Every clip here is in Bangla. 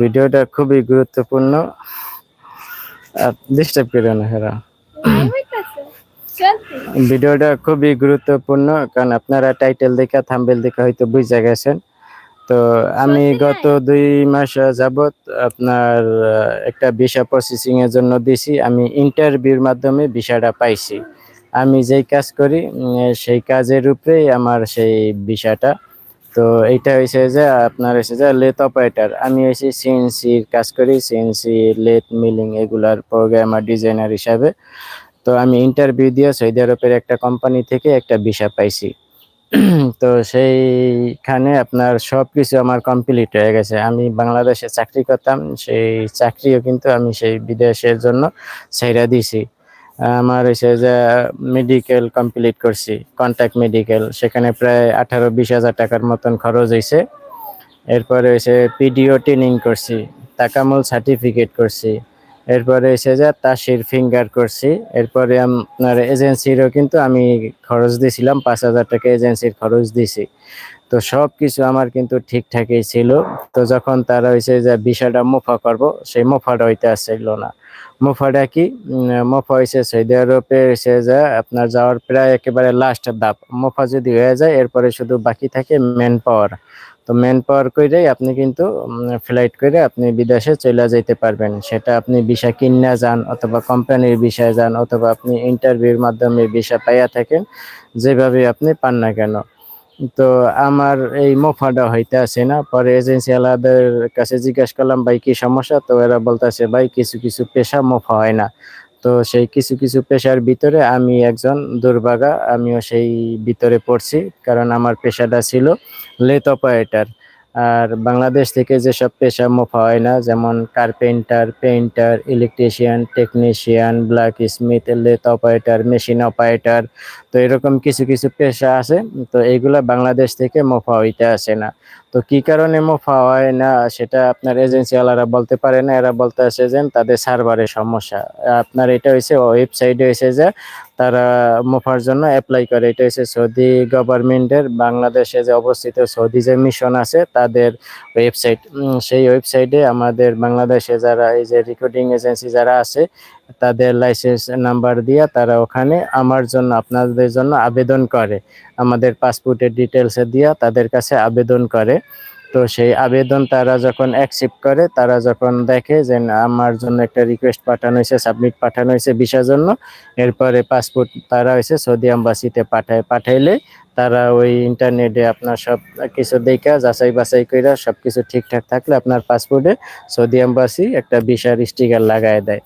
ভিডিওটা খুবই গুরুত্বপূর্ণ। ডিস্টার্ব করে না হেরা। ভিডিওটা খুবই গুরুত্বপূর্ণ কারণ আপনারা টাইটেল দেখে থাম্বেল দেখে হয়তো বুঝে গেছেন। তো আমি গত দুই মাস যাবত আপনার একটা ভিসা প্রসেসিং এর জন্য দিছি। আমি ইন্টারভিউর মাধ্যমে ভিসাটা পাইছি। আমি যেই কাজ করি সেই কাজের উপরেই আমার সেই ভিসাটা তো এইটা হয়েছে যে, আপনার হয়েছে যে, লেথ অপারেটার। আমি হয়েছি সিএনসির কাজ করি সিএনসি লেথ মিলিং এগুলার প্রোগ্রামার ডিজাইনার হিসাবে। তো আমি ইন্টারভিউ দিয়ে সৌদি আরবের একটা কোম্পানি থেকে একটা ভিসা পাইছি। তো সেইখানে আপনার সব কিছু আমার কমপ্লিট হয়ে গেছে। আমি বাংলাদেশে চাকরি করতাম, সেই চাকরিও কিন্তু আমি সেই বিদেশের জন্য ছাইরা দিছি। আমার হয়েছে যে মেডিকেল কমপ্লিট করছি কন্ট্যাক্ট মেডিকেল সেখানে প্রায় আঠারো বিশ হাজার টাকার মতন খরচ হয়েছে এরপরে হয়েছে পিডিও ট্রেনিং করছি তাকামুল সার্টিফিকেট করছি, এরপরে এসে যে তাসির ফিঙ্গার করছি, এরপরে আপনার এজেন্সিরও কিন্তু আমি খরচ দিয়েছিলাম পাঁচ হাজার টাকা এজেন্সির খরচ দিছি। তো সব কিছু আমার কিন্তু ঠিকঠাকই ছিল। তো যখন তারা হয়েছে যে বিষয়টা মুফা করব, সেই মুফাটা হইতে আসছিল না। মুফাটা কি? মুফা হয়েছে সৌদি আরবে হয়েছে যে আপনার যাওয়ার প্রায় একেবারে লাস্ট ধাপ। মুফা যদি হয়ে যায়, এরপরে শুধু বাকি থাকে মেন পাওয়ার তো মেন পাওয়ার কইরে আপনি কিন্তু ফ্লাইট করে আপনি বিদেশে চলে যেতে পারবেন। সেটা আপনি ভিসা কিনা যান অথবা কোম্পানির বিষয়ে যান অথবা আপনি ইন্টারভিউর মাধ্যমে ভিসা পাইয়া থাকেন, যেভাবে আপনি পান না কেন। তো আমার এই মোফাটা হইতে আসে না। পরে এজেন্সি আলাদের কাছে জিজ্ঞাসা করলাম, ভাই, কি সমস্যা? তো এরা বলতেছে, ভাই, কিছু কিছু পেশা মোফা হয় না। তো সেই কিছু কিছু পেশার ভিতরে আমি একজন দুর্ভাগা, আমিও সেই ভিতরে পড়ছি, কারণ আমার পেশাটা ছিল লেথ অপারেটর। আর বাংলাদেশ থেকে যেসব পেশা মোফা হয় না, যেমন carpenter painter electrician technician blacksmith lathe operator machine operator তো এরকম কিছু কিছু পেশা আছে। তো এইগুলা বাংলাদেশ থেকে মোফা হইতে আসে না। তো কি কারণে মোফা হয় না, সেটা আপনার এজেন্সিওয়ালারা বলতে পারে না। এরা বলতে আসে যে তাদের সার্ভারের সমস্যা। আপনার এটা হয়েছে ওয়েবসাইটে হয়েছে যে তারা মোফার জন্য অ্যাপ্লাই করে। এটা হচ্ছে সৌদি গভর্নমেন্টের বাংলাদেশে যে অবস্থিত সৌদি যে মিশন আছে, তাদের ওয়েবসাইট সেই ওয়েবসাইটে আমাদের বাংলাদেশে যারা এই যে রেকর্ডিং এজেন্সি যারা আছে, তাদের লাইসেন্স নাম্বার দিয়ে তারা ওখানে আমার জন্য, আপনাদের জন্য আবেদন করে। আমাদের পাসপোর্টের ডিটেলস দিয়া তাদের কাছে আবেদন করে। তো সেই আবেদন তারা যখন অ্যাকসেপ্ট করে, তারা যখন দেখে যে আমার জন্য একটা রিকোয়েস্ট পাঠানো হয়েছে সাবমিট পাঠানো হয়েছে ভিসার জন্য, এরপরে পাসপোর্ট তারা হয়েছে সৌদি আম্বাসিতে পাঠায়, পাঠাইলে তারা ওই ইন্টারনেটে আপনার সব কিছু দেখা, যাচাই বাছাই করে সব কিছু ঠিকঠাক থাকলে আপনার পাসপোর্টে সৌদি আম্বাসি একটা ভিসার স্টিকার লাগায় দেয়।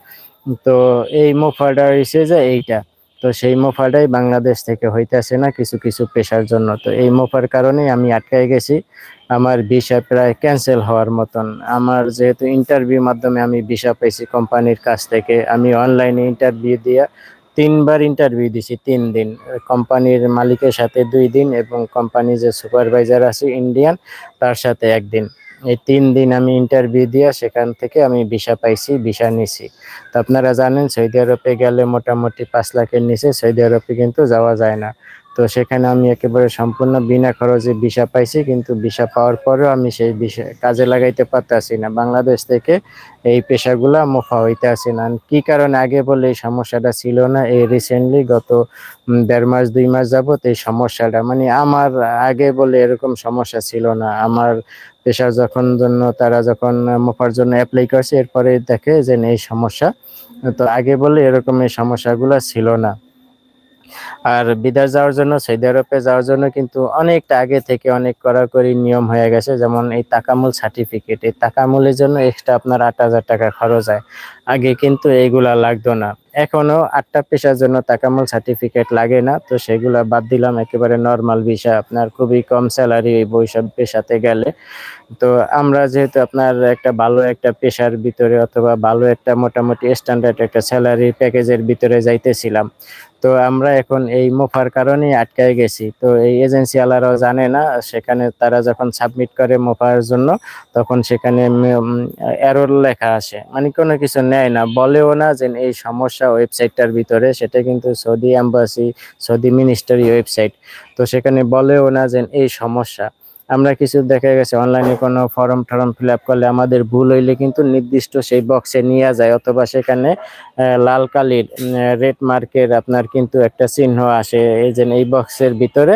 তো এই মোফাটা হয়েছে যে এইটা। তো সেই মোফাটাই বাংলাদেশ থেকে হইতেছে না কিছু কিছু পেশার জন্য। তো এই মোফার কারণেই আমি আটকায় গেছি। আমার ভিসা প্রায় ক্যান্সেল হওয়ার মতন। আমার যেহেতু ইন্টারভিউ মাধ্যমে আমি ভিসা পাইছি কোম্পানির কাছ থেকে, আমি অনলাইনে ইন্টারভিউ দিয়ে তিনবার ইন্টারভিউ দিছি, তিন দিন। কোম্পানির মালিকের সাথে দুই দিন এবং কোম্পানির যে সুপারভাইজার আছে, ইন্ডিয়ান, তার সাথে একদিন। এই তিন দিন আমি ইন্টারভিউ দিয়ে সেখান থেকে আমি ভিসা পাইছি ভিসা নিছি। তো আপনারা জানেন, সৌদি আরবে গেলে মোটামুটি পাঁচ লাখের নিচে সৌদি আরবে কিন্তু যাওয়া যায় না। তো সেখানে আমি একেবারে সম্পূর্ণ বিনা খরচে ভিসা পাইছি, কিন্তু ভিসা পাওয়ার পরেও আমি সেই বিষয় কাজে লাগাইতে পারতাছি না। বাংলাদেশ থেকে এই পেশাগুলা মুফা হইতে আসে না। কি কারণে? আগে বলে এই সমস্যাটা ছিল না। এই রিসেন্টলি গত দেড় মাস, দুই মাস যাবত এই সমস্যাটা। মানে আমার আগে বলে এরকম সমস্যা ছিল না। আমার পেশা যখন জন্য, তারা যখন মুখার জন্য অ্যাপ্লাই করছে, এরপরে দেখে যে এই সমস্যা। তো আগে বলে এরকম এই সমস্যাগুলো ছিল না। আর বিদেশ যাওয়ার জন্য, সৌদি আরবে যাওয়ার জন্য কিন্তু অনেকটা আগে থেকে অনেক কড়াকড়ি নিয়ম হয়ে গেছে। যেমন এই তাকামুল সার্টিফিকেট এই তাকামুলের জন্য এক্সট্রা আপনার আট হাজার টাকা খরচ হয়। আগে কিন্তু এইগুলা লাগতো না। এখনও আটটা পেশার জন্য তাকামুল সার্টিফিকেট লাগে না, তো সেগুলা বাদ দিলাম। একেবারে নর্মাল বিষয় আপনার খুবই কম স্যালারি এই বৈশাখ পেশাতে গেলে। তো আমরা যেহেতু আপনার একটা ভালো একটা পেশার ভিতরে অথবা ভালো একটা মোটামুটি স্ট্যান্ডার্ড একটা স্যালারি প্যাকেজের ভিতরে যাইতেছিলাম, তো আমরা এখন এই মোফার কারণে আটকায় গেছি। তো এই এজেন্সি আলারাও জানে না, সেখানে তারা যখন সাবমিট করে মোফার জন্য, তখন সেখানে এরর লেখা আসে। মানে কোনো কিছু নেয় না। বলেও না যে এই সমস্যা ওয়েবসাইটটার ভিতরে, সেটা কিন্তু Saudi embassy Saudi ministry website. তো সেখানে বলেও না যে এই সমস্যা। আমরা কিছু দেখা গেছে, অনলাইনে কোনো ফর্ম টর্ম ফিল করলে আমাদের ভুল হইলে কিন্তু নির্দিষ্ট সেই বক্সে নিয়ে যায়, অথবা সেখানে লাল কালির রেড মার্কের আপনার কিন্তু একটা চিহ্ন আসে, এই যে এই বক্সের ভিতরে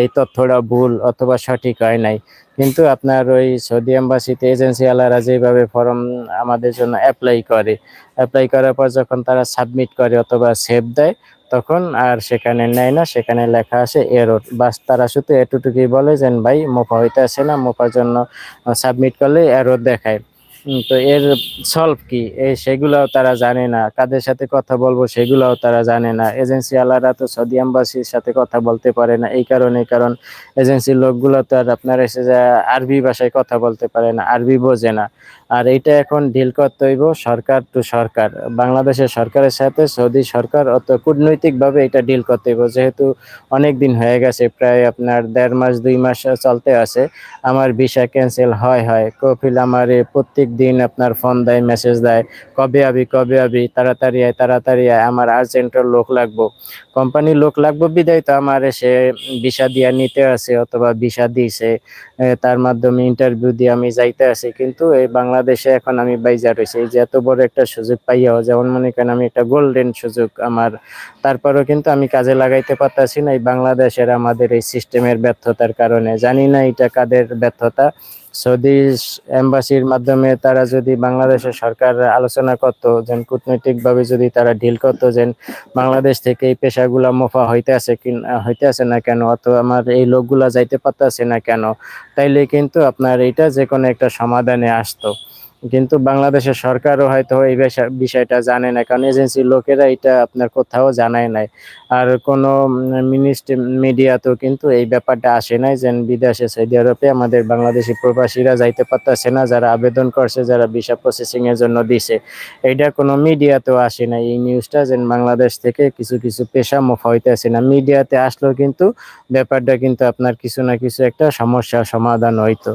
এই তথ্যটা ভুল অথবা সঠিক হয় নাই। কিন্তু আপনার ওই সৌদি এম্বাসিতে এজেন্সি আলারা যেভাবে ফর্ম আমাদের জন্য অ্যাপ্লাই করে অ্যাপ্লাই করার পর যখন তারা সাবমিট করে অথবা সেভ দেয়, তখন আর সেখানে নেয় না, সেখানে লেখা আছে এরর বাস তারা শুধু এটুটুকুই বলে যে ভাই, মোফা হইতে আসে না, মোফার জন্য সাবমিট করলে এরর দেখায়। তো এর সলভ কি? এই সেগুলাও তারা জানে না। কাদের সাথে কথা বলব সেগুলাও তারা জানে না। এজেন্সি আলারা তো সৌদি এম্বাসির সাথে কথা বলতে পারে না। এই কারণে কারণ এজেন্সির লোকগুলো তো আর আপনার এসে যে আরবি ভাষায় কথা বলতে পারে না, আরবি বোঝে না। আর এটা এখন ডিল করতে হইব সরকার টু সরকার। বাংলাদেশের সরকারের সাথে সৌদি সরকার অত কূটনৈতিকভাবে এটা ডিল করতে হইব। যেহেতু অনেক দিন হয়ে গেছে, প্রায় আপনার দেড় মাস, দুই মাস চলতে আছে। আমার ভিসা ক্যান্সেল হয় হয়। কপিল আমার প্রত্যেক দিন আপনার ফোন দেয় মেসেজ দেয়, কবে আবি কবে আবি, তাড়াতাড়ি আয় তাড়াতাড়ি আয়, আমার আর্জেন্টের লোক লাগবো। কোম্পানির লোক লাগবো বিদায় তো আমার এসে ভিসা দিয়া নিতে আছে অথবা ভিসা দিয়েছে তার মাধ্যমে ইন্টারভিউ দিয়ে আমি যাইতে আছি। কিন্তু এই বাংলাদেশে এখন আমি বাইজা এই যে এত বড় একটা সুযোগ পাইয়াও, যেমন মনে করেন আমি একটা গোল্ডেন সুযোগ আমার। তারপরেও কিন্তু আমি কাজে লাগাইতে পারতাছি না। এই বাংলাদেশের আমাদের এই সিস্টেমের ব্যর্থতার কারণে। জানি না এটা কাদের ব্যর্থতা। সৌদি এম্বাসির মাধ্যমে তারা যদি বাংলাদেশের সরকার আলোচনা করতো, যেন কূটনৈতিকভাবে যদি তারা ঢিল করতো, যেন বাংলাদেশ থেকে এই পেশাগুলা মোফা হইতে আছে কি হইতে আছে না কেন, অথবা আমার এই লোকগুলা যাইতে পারতেছে না কেন, তাইলে কিন্তু আপনার এটা যে কোনো একটা সমাধানে আসতো। কিন্তু বাংলাদেশের সরকারও হয়তো এই বিষয়- বিষয়টা জানে না কারণ এজেন্সির লোকেরা এটা আপনার কোথাও জানায় নাই। আর কোনো মিনিস্ট্রি মিডিয়াতেও কিন্তু এই ব্যাপারটা আসে নাই যে বিদেশে সৌদি আরবে আমাদের বাংলাদেশি প্রবাসীরা যাইতে পারতেছে না, যারা আবেদন করছে, যারা ভিসা প্রসেসিং এর জন্য দিছে। এইটা কোনো মিডিয়াতেও আসে না এই নিউজটা যে বাংলাদেশ থেকে কিছু কিছু পেশা মোফা হইতেছে না। মিডিয়াতে আসলেও কিন্তু ব্যাপারটা কিন্তু আপনার কিছু না কিছু একটা সমস্যার সমাধান হইতো।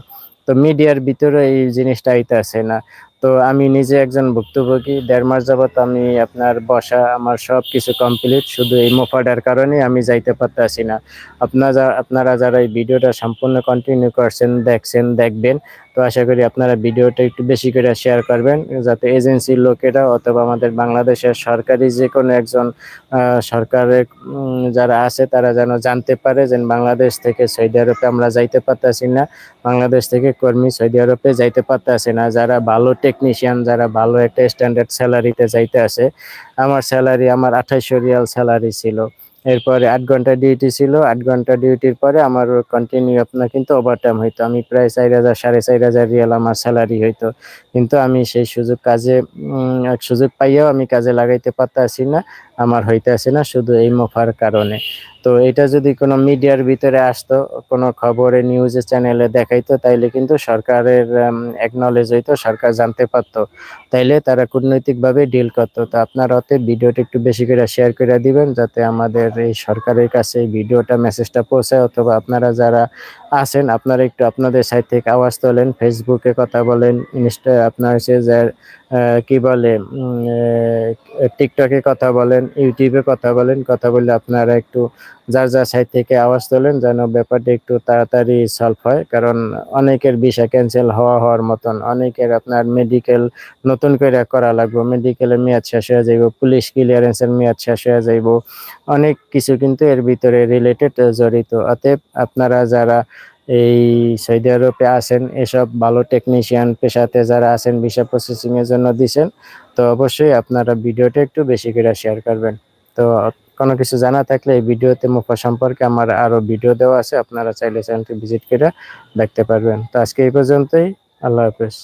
তো মিডিয়ার ভিতরে এই জিনিসটা আইতেছে না। তো আমি নিজে একজন ভুক্তভোগী, দেড় মাস যাবৎ আমি আপনার বসা, আমার সব কিছু কমপ্লিট শুধু এই মোফাডার কারণে আমি যাইতে পারতেছি না। আপনারা আপনারা যারা এই ভিডিওটা সম্পূর্ণ কন্টিনিউ করছেন, দেখছেন, দেখবেন তো আশা করি আপনারা ভিডিওটা একটু বেশি করে শেয়ার করবেন, যাতে এজেন্সির লোকেরা অথবা আমাদের বাংলাদেশের সরকারি যে কোনো একজন সরকারের যারা আছে তারা যেন জানতে পারে যে বাংলাদেশ থেকে সৌদি আরবে আমরা যাইতে পারতাছি না, বাংলাদেশ থেকে কর্মী সৌদি আরবে যাইতে পারতেছে না, যারা ভালো টেকনিশিয়ান যারা ভালো একটা স্ট্যান্ডার্ড স্যালারিতে যাইতে আছে, আমার স্যালারি আমার আঠাইশো রিয়াল স্যালারি ছিল। এরপরে আট ঘণ্টা ডিউটি ছিল। আট ঘণ্টা ডিউটির পরে আমার কন্টিনিউ আপনার কিন্তু ওভারটাইম হইতো। আমি প্রায় চার হাজার, সাড়ে চার হাজার রিয়াল আমার স্যালারি হইতো। কিন্তু আমি সেই সুযোগ কাজে সুযোগ পাইয়াও আমি কাজে লাগাইতে পারতাছি না। আমার হইতেছে না, শুধু এই মোফার কারণে। তো এটা যদি কোনো মিডিয়ার ভিতরে আসতো, কোনো খবরে, নিউজে, চ্যানেলে দেখাইতো, তাইলে কিন্তু সরকারের একনলেজ হইতো, সরকার জানতে পারতো। তাইলে তারা কূটনৈতিকভাবে ডিল করতো। তো আপনার অতে ভিডিওটা একটু বেশি করে শেয়ার করে দিবেন, যাতে আমাদের এই সরকারের কাছে এই ভিডিওটা মেসেজটা পৌঁছায়, অথবা আপনারা যারা আছেন, আপনারা একটু আপনাদের সাইড থেকে আওয়াজ তোলেন ফেসবুকে কথা বলেন ইনস্টা আপনার হচ্ছে যে কি বলে টিকটকে কথা বলেন ইউটিউবে কথা বলেন, কথা বললে আপনারা একটু যার যার সাইড থেকে আওয়াজ তোলেন যেন ব্যাপারটা একটু তাড়াতাড়ি সলভ হয়। কারণ অনেকের ভিসা ক্যান্সেল হওয়া হওয়ার মতন, অনেকের আপনার মেডিকেল নতুন করে করা লাগবে মেডিকেলের মেয়াদ শেষ হয়ে যাইব পুলিশ ক্লিয়ারেন্সের মেয়াদ শেষ হয়ে যাইব। অনেক কিছু কিন্তু এর ভিতরে রিলেটেড জড়িত। অতএব আপনারা যারা এই সৌদি আরবে আছেন, এসব ভালো টেকনিশিয়ান পেশাতে যারা আছেন ভিসা প্রসেসিংয়ের জন্য দিছেন, তো অবশ্যই আপনারা ভিডিওটা একটু বেশি করে শেয়ার করবেন। তো কোনো কিছু জানা থাকলে এই ভিডিওতে মুফা সম্পর্কে আমার আরও ভিডিও দেওয়া আছে, আপনারা চাইলে চ্যানেলটি ভিজিট করে দেখতে পারবেন। তো আজকে এই পর্যন্তই, আল্লাহ হাফেজ।